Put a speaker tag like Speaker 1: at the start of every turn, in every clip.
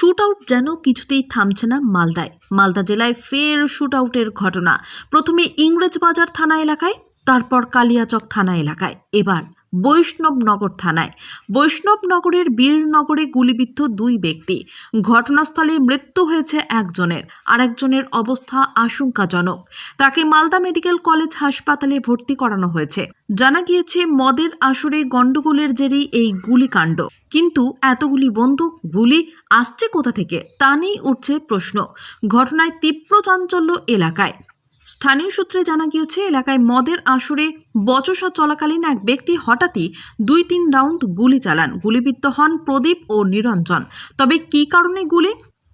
Speaker 1: Shoot out যেন কিছুতেই থামছে না মালদায়। মালদা জেলায় ফের শ্যুট আউটের ঘটনা। প্রথমে ইংরেজবাজার থানা এলাকায়, তারপর কালিয়াচক থানা এলাকায়। এবার বৈষ্ণবনগর থানায়। বৈষ্ণবনগরের বীরনগরে গুলিবিদ্ধ দুই ব্যক্তি। ঘটনাস্থলে মৃত্যু হয়েছে একজনের। আরেকজনের অবস্থা আশঙ্কাজনক। তাকে মালদা মেডিকেল কলেজ হাসপাতালে ভর্তি করানো হয়েছে। জানা গিয়েছে, মদের আসরে গন্ডগোলের জেরেই এই গুলিকাণ্ড। কিন্তু এতগুলি বন্দুক, গুলি আসছে কোথা থেকে তা নিয়েই উঠছে প্রশ্ন। ঘটনায় তীব্র চাঞ্চল্য এলাকায়। স্থানীয় সূত্রে জানা গিয়েছে, এলাকায় মদের আসরে বচসা চলাকালীন এক ব্যক্তি হঠাৎই দুই তিন রাউন্ড গুলি চালান। গুলিবিদ্ধ হন প্রদীপ ও নিরঞ্জন। তবে কি কারণে গুলি?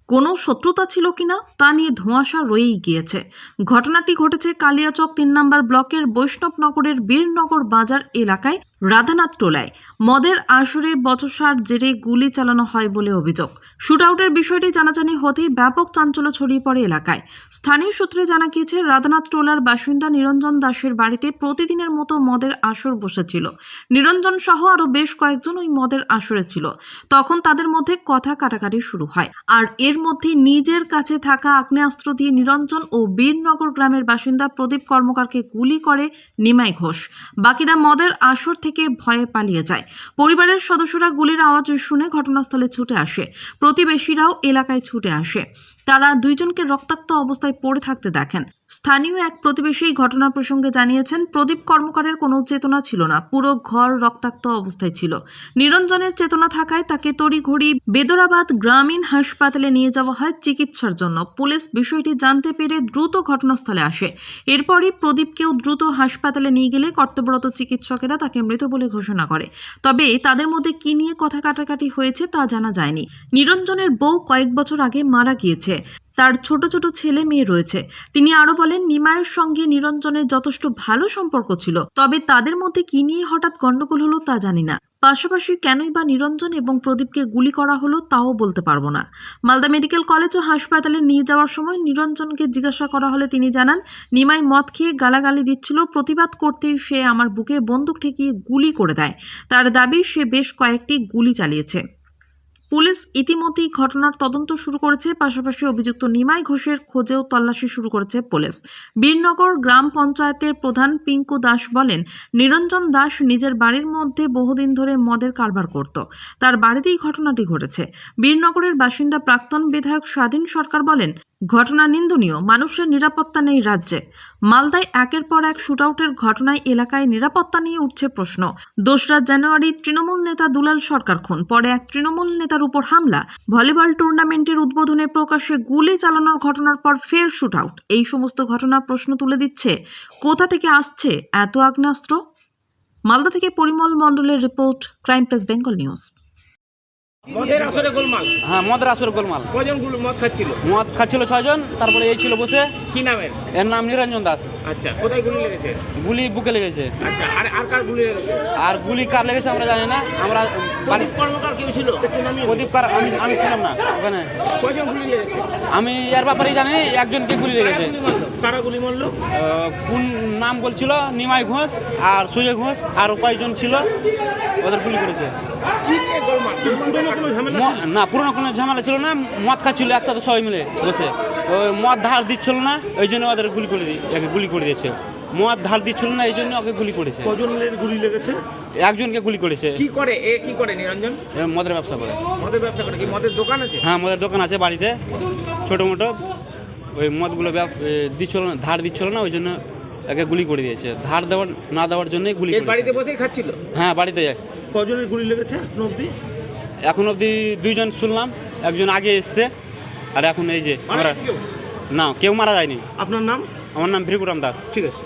Speaker 1: কোনো শত্রুতা ছিল কিনা তা নিয়ে ধোঁয়াশা রয়েই গিয়েছে। ঘটনাটি ঘটেছে কালিয়াচক তিন নম্বর ব্লকের বৈষ্ণবনগরের বীরনগর বাজার এলাকায়। রাধানাথ টোলায়। মদের আসরে বচসার জেরে গুলি চালানো হয় বলে অভিযোগ। শুটআউটের বিষয়টি জানাজানি হতেই ব্যাপক চাঞ্চল্য ছড়িয়ে পড়ে এলাকায়। স্থানীয় সূত্রে জানা গিয়েছে, রাধানাথ টোলার বাসিন্দা নিরঞ্জন দাসের বাড়িতে প্রতিদিনের মতো মদের আসর বসেছিল। নিরঞ্জন সহ আরও বেশ কয়েকজন ওই মদের আসরে ছিল। তখন তাদের মধ্যে কথা কাটাকাটি শুরু হয়। আর এর মধ্যে নিজের কাছে থাকা আগ্নেয়াস্ত্র দিয়ে নিরঞ্জন ও বীরনগর গ্রামের বাসিন্দা প্রদীপ কর্মকারকে গুলি করে নিমাই ঘোষ। বাকিরা মদের আসর থেকে ভয়ে পালিয়ে যায়। পরিবারের সদস্যরা গুলির আওয়াজ শুনে ঘটনাস্থলে ছুটে আসে। প্রতিবেশীরাও এলাকায় ছুটে আসে। তারা দুইজনকে রক্তাক্ত অবস্থায় পড়ে থাকতে দেখেন। স্থানীয় এক প্রতিবেশী এই ঘটনার প্রসঙ্গে জানিয়েছেন, প্রদীপ কর্মকারের কোনো চেতনা ছিল না, পুরো ঘর রক্তাক্ত অবস্থায় ছিল। নিরঞ্জনের চেতনা থাকায় তাকে তড়িঘড়ি বেদরাবাদ গ্রামীণ হাসপাতালে নিয়ে যাওয়া হয় চিকিৎসার জন্য। পুলিশ বিষয়টি জানতে পেরে দ্রুত ঘটনাস্থলে আসে। এরপরই প্রদীপকেও দ্রুত হাসপাতালে নিয়ে গেলে কর্তব্যরত চিকিৎসকেরা তাকে মৃত বলে ঘোষণা করে। তবে তাদের মধ্যে কি নিয়ে কথা কাটাকাটি হয়েছে তা জানা যায়নি। নিরঞ্জনের বউ কয়েক বছর আগে মারা গিয়েছে। তার ছোট ছোট ছেলে মেয়ে রয়েছে। তিনি আরও বলেন, নিমায়ের সঙ্গে নিরঞ্জনের যথেষ্ট ভালো সম্পর্ক ছিল, তবে তাদের মধ্যে কি নিয়ে হঠাৎ গন্ডগোল হলো তা জানি না। পাশাপাশি কেনই বা নিরঞ্জন এবং প্রদীপকে গুলি করা হলো তাও বলতে পারব না। মালদা মেডিকেল কলেজ ও হাসপাতালে নিয়ে যাওয়ার সময় নিরঞ্জনকে জিজ্ঞাসা করা হলে তিনি জানান, নিমাই মদ খেয়ে গালাগালি দিচ্ছিল, প্রতিবাদ করতেই সে আমার বুকে বন্দুক ঠেকিয়ে গুলি করে দেয়। তার দাবি, সে বেশ কয়েকটি গুলি চালিয়েছে। পুলিশ ইতিমধ্যেই ঘটনার তদন্ত শুরু করেছে। পাশাপাশি অভিযুক্ত নিমাই ঘোষের খোঁজেও তল্লাশি শুরু করেছে পুলিশ। বীরনগর গ্রাম পঞ্চায়েতের প্রধান পিঙ্কু দাস বলেন, নিরঞ্জন দাস নিজের বাড়ির মধ্যে বহুদিন ধরে মদের কারবার করত। তার বাড়িতেই ঘটনাটি ঘটেছে। বীরনগরের বাসিন্দা প্রাক্তন বিধায়ক স্বাধীন সরকার বলেন ঘটনা নিন্দনীয়, মানুষের নিরাপত্তা নেই রাজ্যে। মালদায় একের পর এক শুটআউটের ঘটনায় এলাকায় নিরাপত্তা নিয়ে উঠছে প্রশ্ন। দোসরা জানুয়ারি তৃণমূল নেতা দুলাল সরকার খুন। পরে এক তৃণমূল নেতার উপর হামলা। ভলিবল টুর্নামেন্টের উদ্বোধনে প্রকাশ্যে গুলি চালানোর ঘটনার পর ফের শুটআউট। এই সমস্ত ঘটনার প্রশ্ন তুলে দিচ্ছে, কোথা থেকে আসছে এত আগ্নেয়াস্ত্র? মালদা থেকে পরিমল মণ্ডলের report, crime press, Bengal news.
Speaker 2: মদের আসরে গোলমাল?
Speaker 3: হ্যাঁ মদের আসর গোলমাল।
Speaker 2: কজনগুলো মদ খাচ্ছিল?
Speaker 3: মদ খাচ্ছিল ছয়জন তারপরে এই ছিল বসে।
Speaker 2: কি নামের?
Speaker 3: এর নাম নিরঞ্জন দাস।
Speaker 2: আচ্ছা কোথায় গুলি লেগেছে?
Speaker 3: গুলি বুকে লেগেছে।
Speaker 2: আচ্ছা আর আর কার গুলি লেগেছে?
Speaker 3: আর গুলি কার লেগেছে আমরা জানি না। আমরা
Speaker 2: কর্মকার কেউ ছিল?
Speaker 3: প্রদীপ কার আমি আমি ছিলাম না ওখানে।
Speaker 2: কজন গুলি লেগেছে?
Speaker 3: আমি এর ব্যাপারেই জানি একজনকে গুলি লেগেছে।
Speaker 2: কারা গুলি মারলো?
Speaker 3: কোন নাম বলছিল? নিমাই ঘোষ আর সুজয় ঘোষ আর কয়েকজন ছিল? ওদের গুলি করেছে।
Speaker 2: কি নিয়ে গোলমাল?
Speaker 3: না পুরোনো কোনো ঝামেলা ছিল না। মদ খাচ্ছিল একসাথে সবাই মিলে বসে। ওই মদ ধার দিচ্ছিল না ওই জন্য ওদের গুলি করে গুলি করে দিয়েছে। মদ ধার দিচ্ছিল না এই জন্য ওকে গুলি করেছে।
Speaker 2: কজনের গুলি লেগেছে?
Speaker 3: একজনকে গুলি করেছে।
Speaker 2: কি করে? এ কি করে নিরঞ্জন?
Speaker 3: মদের ব্যবসা করে।
Speaker 2: মদের ব্যবসা করে কি? মদের দোকান আছে?
Speaker 3: হ্যাঁ মদের দোকান আছে বাড়িতে। ছোটো মোটো। ওই মদগুলো দিচ্ছিল না ধার দিচ্ছিল না ওই জন্য একে গুলি করে দিয়েছে। ধার দেওয়ার না দেওয়ার জন্যই গুলি।
Speaker 2: বাড়িতে বসেই খাচ্ছিল?
Speaker 3: হ্যাঁ বাড়িতে
Speaker 2: কজনের গুলি লেগেছে এখন অবধি?
Speaker 3: এখন অবধি দুইজন শুনলাম একজন আগে এসছে আর এখন এই যে আমরা? না কেউ মারা যায়নি।
Speaker 2: আপনার নাম?
Speaker 3: আমার নাম ভৃগুরাম দাস।
Speaker 2: ঠিক আছে।